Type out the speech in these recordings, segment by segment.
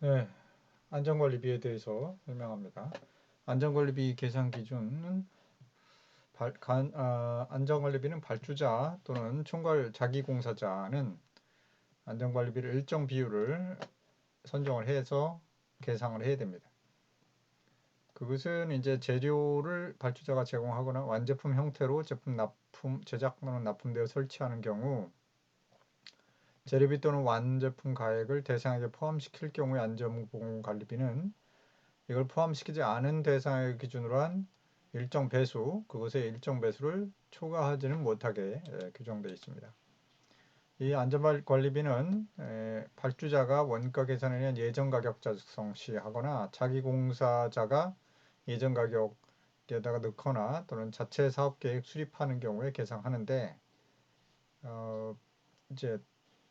네, 안전관리비에 대해서 설명합니다. 안전관리비 계산 기준은 발, 간, 아, 안전관리비는 발주자 또는 총괄 자기공사자는 안전관리비를 일정 비율을 선정을 해서 계상을 해야 됩니다. 그것은 이제 재료를 발주자가 제공하거나 완제품 형태로 제품 납품, 제작 또는 납품되어 설치하는 경우 재료비 또는 완제품 가액을 대상에게 포함시킬 경우의 안전보건관리비는 이걸 포함시키지 않은 대상을 기준으로 한 일정 배수, 그것의 일정 배수를 초과하지는 못하게 예, 규정되어 있습니다. 이 안전관리비는 에, 발주자가 원가 계산에 의한 예전 가격 작성 시 하거나 자기 공사자가 예전 가격에다가 넣거나 또는 자체 사업 계획 수립하는 경우에 계상하는데 어, 이제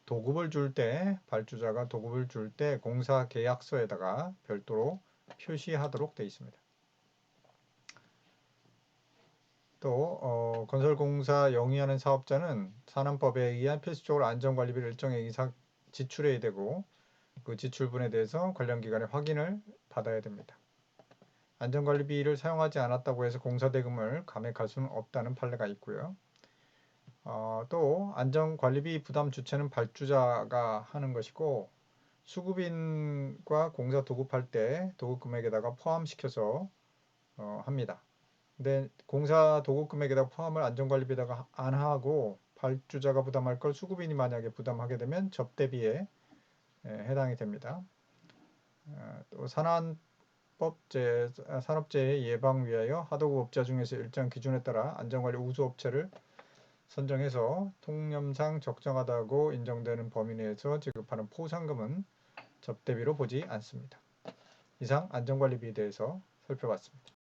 도급을 줄 때 발주자가 도급을 줄 때 공사 계약서에다가 별도로 표시하도록 되어 있습니다. 또 어, 건설공사 영위하는 사업자는 산안법에 의한 필수적으로 안전관리비를 일정액 이상 지출해야 되고 그 지출분에 대해서 관련 기관의 확인을 받아야 됩니다. 안전관리비를 사용하지 않았다고 해서 공사대금을 감액할 수는 없다는 판례가 있고요. 어, 또 안전관리비 부담 주체는 발주자가 하는 것이고 수급인과 공사 도급할 때 도급 금액에다가 포함시켜서 어, 합니다. 근데 공사 도급 금액에다 포함을 안전관리비에다가 안 하고 발주자가 부담할 걸 수급인이 만약에 부담하게 되면 접대비에 예, 해당이 됩니다. 어, 또 산안법제 산업재해 예방 위하여 하도급업자 중에서 일정 기준에 따라 안전관리 우수업체를 선정해서 통념상 적정하다고 인정되는 범위 내에서 지급하는 포상금은 접대비로 보지 않습니다. 이상 안전관리비에 대해서 살펴봤습니다.